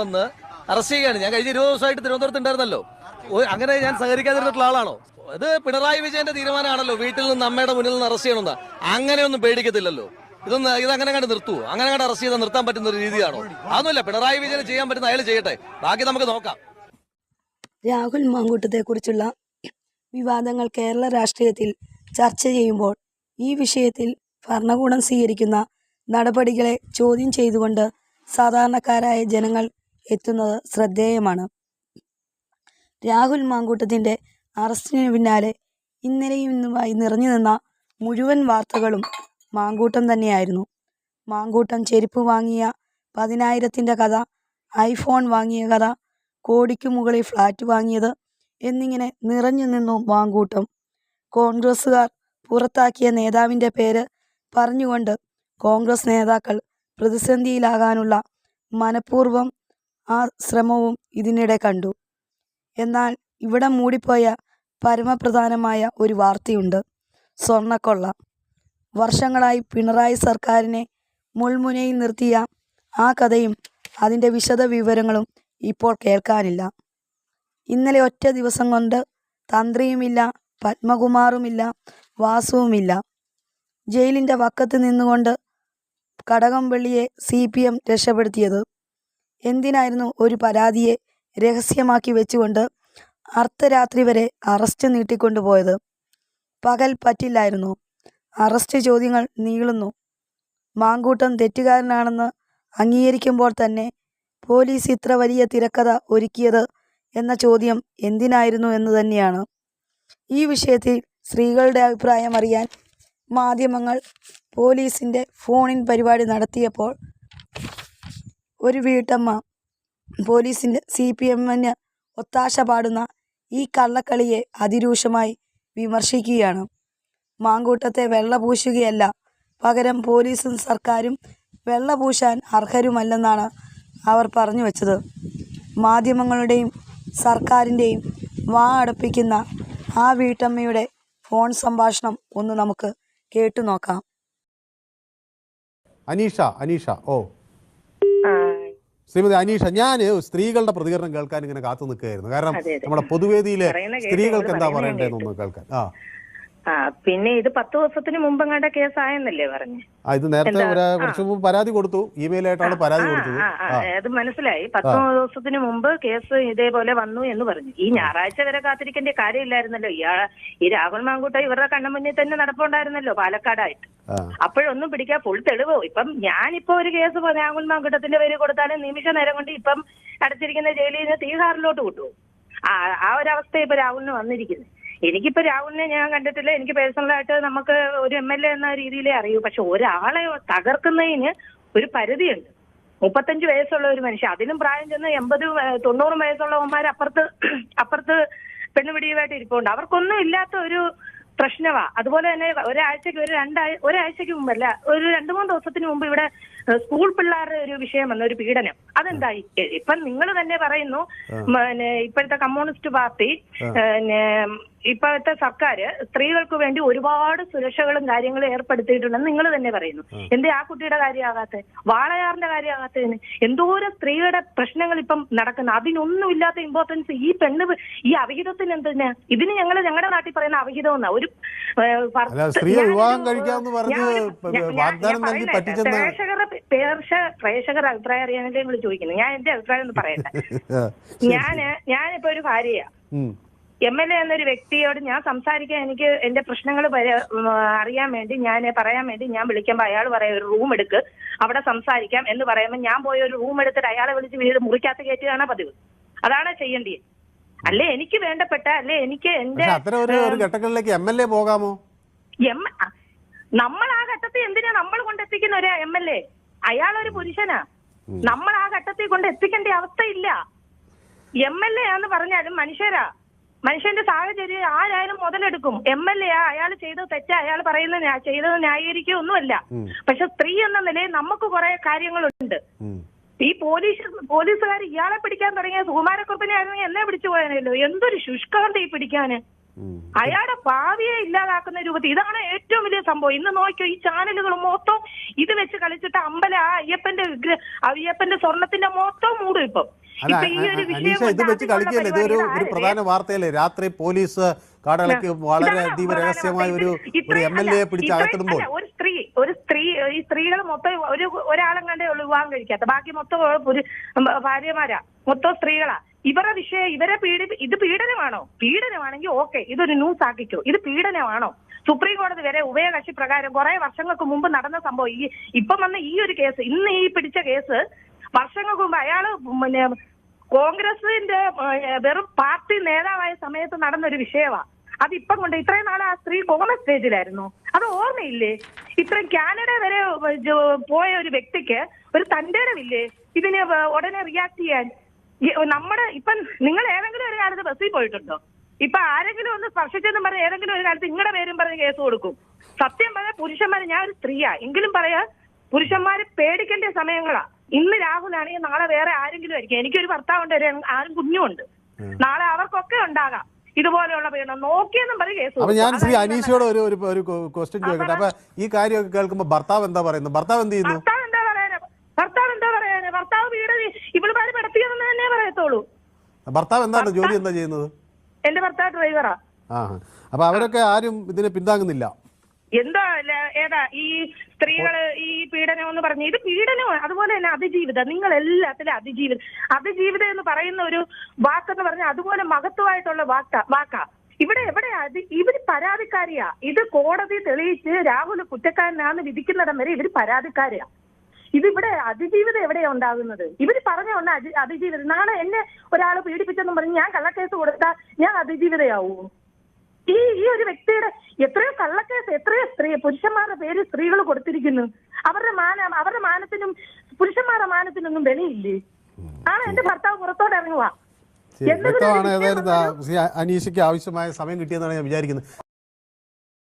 വന്ന് അറസ്റ്റ് ചെയ്യുകയാണ്. ഞാൻ കഴിഞ്ഞ ഇരുപത് ദിവസമായിട്ട് തിരുവനന്തപുരത്ത് ഉണ്ടായിരുന്നല്ലോ. അങ്ങനെ ഞാൻ സഹകരിക്കാതിരുന്നിട്ടുള്ള ആളാണോ? ഇത് പിണറായി വിജയന്റെ തീരുമാനമാണല്ലോ. വീട്ടിൽ നിന്ന് അമ്മയുടെ മുന്നിൽ നിന്ന് അറസ്റ്റ് ചെയ്യണമെന്ന്. അങ്ങനെയൊന്നും പേടിക്കത്തില്ലല്ലോ. ഇതൊന്ന് ഇതങ്ങനെ കണ്ട് നിർത്തുവോ? അങ്ങനെ കണ്ട് അറസ്റ്റ് ചെയ്താൽ നിർത്താൻ പറ്റുന്ന ഒരു രീതിയാണോ? അതൊന്നുമില്ല. പിണറായി വിജയന് ചെയ്യാൻ പറ്റുന്ന അയാൾ ചെയ്യട്ടെ. ബാക്കി നമുക്ക് നോക്കാം. രാഹുൽ മാങ്കൂട്ടത്തെക്കുറിച്ചുള്ള വിവാദങ്ങൾ കേരള രാഷ്ട്രീയത്തിൽ ചർച്ച ചെയ്യുമ്പോൾ ഈ വിഷയത്തിൽ ഭരണകൂടം സ്വീകരിക്കുന്ന നടപടികളെ ചോദ്യം ചെയ്തുകൊണ്ട് സാധാരണക്കാരായ ജനങ്ങൾ എത്തുന്നത് ശ്രദ്ധേയമാണ്. രാഹുൽ മാങ്കൂട്ടത്തിന്റെ അറസ്റ്റിന് പിന്നാലെ ഇന്നലെയും ഇന്നുമായി നിറഞ്ഞു നിന്ന മുഴുവൻ വാർത്തകളും മാങ്കൂട്ടം തന്നെയായിരുന്നു. മാങ്കൂട്ടം ചെരുപ്പ് വാങ്ങിയ പതിനായിരത്തിന്റെ കഥ ഐഫോൺ വാങ്ങിയ കഥ കോടിക്ക് മുകളിൽ ഫ്ലാറ്റ് വാങ്ങിയത് എന്നിങ്ങനെ നിറഞ്ഞു നിന്നു മാങ്കൂട്ടം. കോൺഗ്രസ്സുകാർ പുറത്താക്കിയ നേതാവിന്റെ പേര് പറഞ്ഞുകൊണ്ട് കോൺഗ്രസ് നേതാക്കൾ പ്രതിസന്ധിയിലാകാനുള്ള മനഃപൂർവം ആ ശ്രമവും ഇതിനിടെ കണ്ടു. എന്നാൽ ഇവിടെ മൂടിപ്പോയ പരമപ്രധാനമായ ഒരു വാർത്തയുണ്ട്. സ്വർണക്കൊള്ള. വർഷങ്ങളായി പിണറായി സർക്കാരിനെ മുൾമുനയിൽ നിർത്തിയ ആ കഥയും അതിന്റെ വിശദ വിവരങ്ങളും ഇപ്പോൾ കേൾക്കാനില്ല. ഇന്നലെ ഒറ്റ ദിവസം കൊണ്ട് തന്ത്രിയുമില്ല പത്മകുമാറുമില്ല വാസുവുമില്ല. ജയിലിന്റെ വക്കത്ത് നിന്നുകൊണ്ട് കടകംപള്ളിയെ സി പി എം രക്ഷപ്പെടുത്തിയത്. എന്തിനായിരുന്നു ഒരു പരാതിയെ രഹസ്യമാക്കി വെച്ചുകൊണ്ട് അർദ്ധരാത്രി വരെ അറസ്റ്റ് നീട്ടിക്കൊണ്ടുപോയത്? പകൽ പറ്റില്ലായിരുന്നു. അറസ്റ്റ് ചോദ്യങ്ങൾ നീളുന്നു. മാങ്കൂട്ടം തെറ്റുകാരനാണെന്ന് അംഗീകരിക്കുമ്പോൾ തന്നെ പോലീസ് ഇത്ര വലിയ തിരക്കഥ ഒരുക്കിയത് എന്ന ചോദ്യം എന്തിനായിരുന്നു എന്ന് തന്നെയാണ്. ഈ വിഷയത്തിൽ സ്ത്രീകളുടെ അഭിപ്രായം അറിയാൻ മാധ്യമങ്ങൾ പോലീസിന്റെ ഫോണിൻ പരിപാടി നടത്തിയപ്പോൾ ഒരു വീട്ടമ്മ പോലീസിന്റെ സി പി എമ്മിന് ഒത്താശ പാടുന്ന ഈ കള്ളക്കളിയെ അതിരൂക്ഷമായി വിമർശിക്കുകയാണ്. മാങ്കൂട്ടത്തെ വെള്ള പൂശുകയല്ല പകരം പോലീസും സർക്കാരും വെള്ള പൂശാൻ അർഹരുമല്ലെന്നാണ് അവർ പറഞ്ഞു വച്ചത്. മാധ്യമങ്ങളുടെയും സർക്കാരിന്റെയും വാ അടപ്പിക്കുന്ന ആ വീട്ടമ്മയുടെ ഫോൺ സംഭാഷണം ഒന്ന് നമുക്ക് കേട്ടു നോക്കാം. അനീഷ അനീഷ ഓ. ശ്രീമതി അനീഷ ഞാൻ സ്ത്രീകളുടെ പ്രതികരണം കേൾക്കാൻ ഇങ്ങനെ കാത്തു നിൽക്കുകയായിരുന്നു. കാരണം. നമ്മുടെ പൊതുവേദിയിലെ സ്ത്രീകൾക്ക് എന്താ പറയണ്ടേന്നൊന്ന് കേൾക്കാൻ ആ. പിന്നെ ഇത് പത്ത് ദിവസത്തിന് മുമ്പ് കേസ് ആയെന്നല്ലേ പറഞ്ഞു ഇത് നേരത്തെ. കുറച്ച് മുമ്പ് പരാതി കൊടുത്തു. ഇമെയിൽ ആയിട്ടാണ് പരാതി കൊടുത്തത്. അത് മനസ്സിലായി. പത്ത് ദിവസത്തിന് മുമ്പ് കേസ് ഇതേപോലെ വന്നു എന്ന് പറഞ്ഞു. ഈ ഞായറാഴ്ച വരെ കാത്തിരിക്കേണ്ട കാര്യമില്ലായിരുന്നല്ലോ. ഇയാൾ ഈ രാഹുൽ മാങ്കൂട്ട ഇവരുടെ കണ്ണുമുന്നിൽ തന്നെ നടപ്പുണ്ടായിരുന്നല്ലോ പാലക്കാടായിട്ട്. അപ്പോഴൊന്നും പിടിക്കാൻ ഫുൾ തെളിവോ? ഇപ്പം ഞാനിപ്പോ ഒരു കേസ് രാഹുൽ മാങ്കൂട്ടത്തിന്റെ പേര് കൊടുത്താലും നിമിഷ നേരം കൊണ്ട് ഇപ്പം അടച്ചിരിക്കുന്ന ജയിലിൽ നിന്ന് തീഹാറിലോട്ട് വിട്ടു. ആ ആ ഒരു അവസ്ഥ ഇപ്പൊ രാഹുലിന് വന്നിരിക്കുന്നത് എനിക്കിപ്പോ രാഹുലിനെ ഞാൻ കണ്ടിട്ടില്ല. എനിക്ക് പേഴ്സണലായിട്ട് നമുക്ക് ഒരു എം എൽ എ എന്ന രീതിയിലേ അറിയൂ. പക്ഷെ ഒരാളെ തകർക്കുന്നതിന് ഒരു പരിധിയുണ്ട്. മുപ്പത്തഞ്ച് വയസ്സുള്ള ഒരു മനുഷ്യൻ. അതിലും പ്രായം ചെന്ന് എൺപത് തൊണ്ണൂറും വയസ്സുള്ളവന്മാർ അപ്പുറത്ത് അപ്പുറത്ത് പെണ്ണുപിടിയുമായിട്ട് ഇരിപ്പുണ്ട്. അവർക്കൊന്നും ഇല്ലാത്ത ഒരു പ്രശ്നമാ അതുപോലെ തന്നെ ഒരാഴ്ചക്ക് ഒരു രണ്ടാഴ്ച ഒരാഴ്ചക്ക് മുമ്പല്ല ഒരു രണ്ടു മൂന്ന് ദിവസത്തിന് മുമ്പ് ഇവിടെ സ്കൂൾ പിള്ളേരുടെ ഒരു വിഷയം വന്ന ഒരു പീഡനം. അതെന്തായി? ഇപ്പൊ നിങ്ങൾ തന്നെ പറയുന്നു പിന്നെ ഇപ്പോഴത്തെ കമ്മ്യൂണിസ്റ്റ് പാർട്ടി പിന്നെ ഇപ്പോഴത്തെ സർക്കാർ സ്ത്രീകൾക്ക് വേണ്ടി ഒരുപാട് സുരക്ഷകളും കാര്യങ്ങളും ഏർപ്പെടുത്തിയിട്ടുണ്ടെന്ന് നിങ്ങൾ തന്നെ പറയുന്നു. എന്തേ ആ കുട്ടിയുടെ കാര്യമാകാത്ത? വാളയാറിന്റെ കാര്യമാകാത്തതിന് എന്തോരം സ്ത്രീയുടെ പ്രശ്നങ്ങൾ ഇപ്പം നടക്കുന്നു? അതിനൊന്നും ഇല്ലാത്ത ഇമ്പോർട്ടൻസ് ഈ പെണ്ണ് ഈ അവിഹിതത്തിന് എന്തിനാ? ഇതിന് ഞങ്ങൾ ഞങ്ങളുടെ നാട്ടിൽ പറയുന്ന അവിഹിതം എന്നാ? ഒരു. പ്രേക്ഷകരുടെ പേർഷ പ്രേക്ഷകരുടെ അഭിപ്രായം അറിയാനല്ലേ നിങ്ങൾ ചോദിക്കുന്നത് ഞാൻ എന്റെ അഭിപ്രായം ഒന്ന് പറയട്ടെ. ഞാൻ ഞാനിപ്പോ ഒരു ഭാര്യയാ. എം എൽ എ എന്നൊരു വ്യക്തിയോട് ഞാൻ സംസാരിക്കാൻ എനിക്ക് എന്റെ പ്രശ്നങ്ങൾ അറിയാൻ വേണ്ടി ഞാൻ പറയാൻ വേണ്ടി ഞാൻ വിളിക്കുമ്പോൾ അയാൾ പറയാം ഒരു റൂം എടുക്ക്. അവിടെ സംസാരിക്കാം. എന്ന് പറയുമ്പോൾ ഞാൻ പോയി ഒരു റൂം എടുത്തിട്ട് അയാളെ വിളിച്ച് വീട് മുറിക്കകത്ത് കയറ്റുകയാണ് പതിവ്. അതാണ് ചെയ്യേണ്ടത്. അല്ലെ എനിക്ക് വേണ്ടപ്പെട്ട അല്ലെ എനിക്ക് എന്റെ പക്ഷെ ഒരു ഒരു ഘട്ടങ്ങളിലേക്ക് എം എൽ എ പോകാമോ? എം നമ്മൾ ആ ഘട്ടത്തിൽ എന്തിനാ നമ്മൾ കൊണ്ടെത്തിക്കുന്ന ഒരു എം എൽ എ? അയാളൊരു പുരുഷനാ. നമ്മൾ ആ ഘട്ടത്തിൽ കൊണ്ട് എത്തിക്കേണ്ട അവസ്ഥയില്ല. എം എൽ എ ആന്ന് പറഞ്ഞാലും മനുഷ്യരാ. മനുഷ്യന്റെ സാഹചര്യം ആരായാലും മുതലെടുക്കും. എം എൽ എ അയാൾ ചെയ്തത് തെറ്റ അയാൾ പറയുന്നത് ചെയ്തത് ന്യായീകരിക്കുക ഒന്നുമല്ല പക്ഷെ സ്ത്രീ എന്ന നിലയിൽ നമുക്ക് കുറെ കാര്യങ്ങളുണ്ട്. ഈ പോലീസ് പോലീസുകാർ ഇയാളെ പിടിക്കാൻ തുടങ്ങിയ സുകുമാരക്കുറിപ്പിനെ ആയിരുന്നെങ്കിൽ എന്നെ പിടിച്ചു പോയാനല്ലോ എന്തൊരു ശുഷ്കാന്ത ഈ പിടിക്കാന്. അയാളുടെ ഭാവിയെ ഇല്ലാതാക്കുന്ന രൂപത്തിൽ ഇതാണ് ഏറ്റവും വലിയ സംഭവം. ഇന്ന് നോക്കിയോ ഈ ചാനലുകൾ മൊത്തം ഇത് വെച്ച് കളിച്ചിട്ട് അമ്പല ആ അയ്യപ്പന്റെ അയ്യപ്പന്റെ സ്വർണത്തിന്റെ മൊത്തം മൂടും ഇപ്പം. ഇത് വെച്ച് കളിക്കുകയല്ലേ? ഇതൊരു ഒരു പ്രധാന വാർത്തയല്ലേ? രാത്രി പോലീസ് കാടലയ്ക്ക് വളരെ അതീവ രഹസ്യമായ ഒരു ഒരു എം എൽ എ പിടിച്ച് അകത്തിടുമ്പോൾ ഒരു സ്ത്രീ ഒരു സ്ത്രീ ഈ സ്ത്രീകൾ മൊത്തം ഒരു ഒരാളും കണ്ടേ ഉള്ളൂ വിവാഹം കഴിക്കാത്ത. ബാക്കി മൊത്തം ഭാര്യമാരാ. മൊത്തം സ്ത്രീകളാ. ഇവരുടെ വിഷയം ഇവരെ പീഡി ഇത് പീഡനമാണോ? പീഡനമാണെങ്കിൽ ഓക്കെ ഇതൊരു ന്യൂസ് ആക്കിക്കോ. ഇത് പീഡനമാണോ? സുപ്രീം കോടതി വരെ ഉഭയകക്ഷി പ്രകാരം കുറെ വർഷങ്ങൾക്ക് മുമ്പ് നടന്ന സംഭവം ഈ ഇപ്പം വന്ന ഈ ഒരു കേസ് ഇന്ന് ഈ പിടിച്ച കേസ് വർഷങ്ങൾക്ക് മുമ്പ് അയാൾ പിന്നെ കോൺഗ്രസിന്റെ വെറും പാർട്ടി നേതാവായ സമയത്ത് നടന്ന ഒരു വിഷയമാ അത് ഇപ്പം കൊണ്ട് ഇത്രയും നാൾ ആ സ്ത്രീ കോമൺ സ്റ്റേജിലായിരുന്നു. അത് ഓർമ്മയില്ലേ? ഇത്രയും കാനഡ വരെ പോയ ഒരു വ്യക്തിക്ക് ഒരു തന്റേടമില്ലേ ഇതിനെ ഉടനെ റിയാക്ട് ചെയ്യാൻ. നമ്മുടെ ഇപ്പം നിങ്ങൾ ഏതെങ്കിലും ഒരു കാലത്ത് ബസ്സിൽ പോയിട്ടുണ്ടോ? ഇപ്പൊ ആരെങ്കിലും ഒന്ന് സ്പർശിച്ചെന്നും പറഞ്ഞ ഏതെങ്കിലും ഒരു കാലത്ത് നിങ്ങളുടെ പേരും പറഞ്ഞ് കേസ് കൊടുക്കും. സത്യം പറഞ്ഞ പുരുഷന്മാരെ ഞാൻ ഒരു സ്ത്രീയാ. എങ്കിലും പറയാ പുരുഷന്മാരെ പേടിക്കേണ്ട സമയങ്ങളാ. ഇന്ന് രാഹുലാണെങ്കിൽ നാളെ വേറെ ആരെങ്കിലും ആയിരിക്കും. എനിക്കൊരു ഭർത്താവുണ്ട് ഒരു ആരും കുഞ്ഞുമുണ്ട് നാളെ അവർക്കൊക്കെ ഉണ്ടാകാം. ഇതുപോലെയുള്ള പീഡനം. നോക്കിയെന്നും പറയും കേസ് അപ്പൊ. ഞാൻ ശ്രീ അനീഷയോട് ഒരു ഒരു ഒരു ക്വസ്റ്റ്യൻ ചോദിക്കട്ടെ. അപ്പൊ ഈ കാര്യമൊക്കെ കേൾക്കുമ്പോൾ ഭർത്താവ് എന്താ പറയുന്നത്? ഭർത്താവ് എന്ത് ചെയ്യുന്നു ഭർത്താവ് എന്താ പറയാന് ഭർത്താവ് എന്താ പറയാന് ഭർത്താവ് വീട് ഇവളുമാര് പെടത്തിയതെന്ന് തന്നെ പറയത്തോളൂ ഭർത്താവ് എന്താണ്? ജോലി എന്താ ചെയ്യുന്നത്? എന്റെ ഭർത്താവ് ഡ്രൈവറാ. ആ അപ്പൊ അവരൊക്കെ ആരും ഇതിനെ പിന്താങ്ങുന്നില്ല. എന്താ ഏതാ ഈ സ്ത്രീകൾ ഈ പീഡനം എന്ന് പറഞ്ഞു ഇത് പീഡനമാണ്. അതുപോലെ തന്നെ അതിജീവിതം. നിങ്ങൾ എല്ലാത്തിലും അതിജീവിതം. അതിജീവിതം എന്ന് പറയുന്ന ഒരു വാക്കെന്ന് പറഞ്ഞാൽ അതുപോലെ മഹത്വമായിട്ടുള്ള വാക്കാ വാക്കാ. ഇവിടെ എവിടെ അതി ഇവർ പരാതിക്കാരിയാ. ഇത് കോടതി തെളിയിച്ച് രാഹുൽ കുറ്റക്കാരനാന്ന് വിധിക്കുന്നിടം വരെ ഇവർ പരാതിക്കാരിയാ. ഇതിവിടെ അതിജീവിതം എവിടെയാ ഉണ്ടാകുന്നത്? ഇവർ പറഞ്ഞ ഒന്ന് അതി അതിജീവിതം. നാളെ എന്നെ ഒരാൾ പീഡിപ്പിച്ചെന്നും പറഞ്ഞ് ഞാൻ കള്ളക്കേസ് കൊടുത്താൽ ഞാൻ അതിജീവിതയാവൂ? ഈ ഈ ഒരു വ്യക്തിയുടെ എത്രയോ കള്ളക്കേസ് എത്രയോ സ്ത്രീ പുരുഷന്മാരുടെ പേര് സ്ത്രീകൾ കൊടുത്തിരിക്കുന്നു. അവരുടെ മാന അവരുടെ മാനത്തിനും പുരുഷന്മാരുടെ മാനത്തിനൊന്നും വിലയില്ലേ? ആണ് എന്റെ ഭർത്താവ് പുറത്തോട്ട് ഇറങ്ങുക വ്യക്തമാണ്? ഏതായാലും അനീഷയ്ക്ക് ആവശ്യമായ സമയം കിട്ടിയെന്നാണ് ഞാൻ വിചാരിക്കുന്നത്.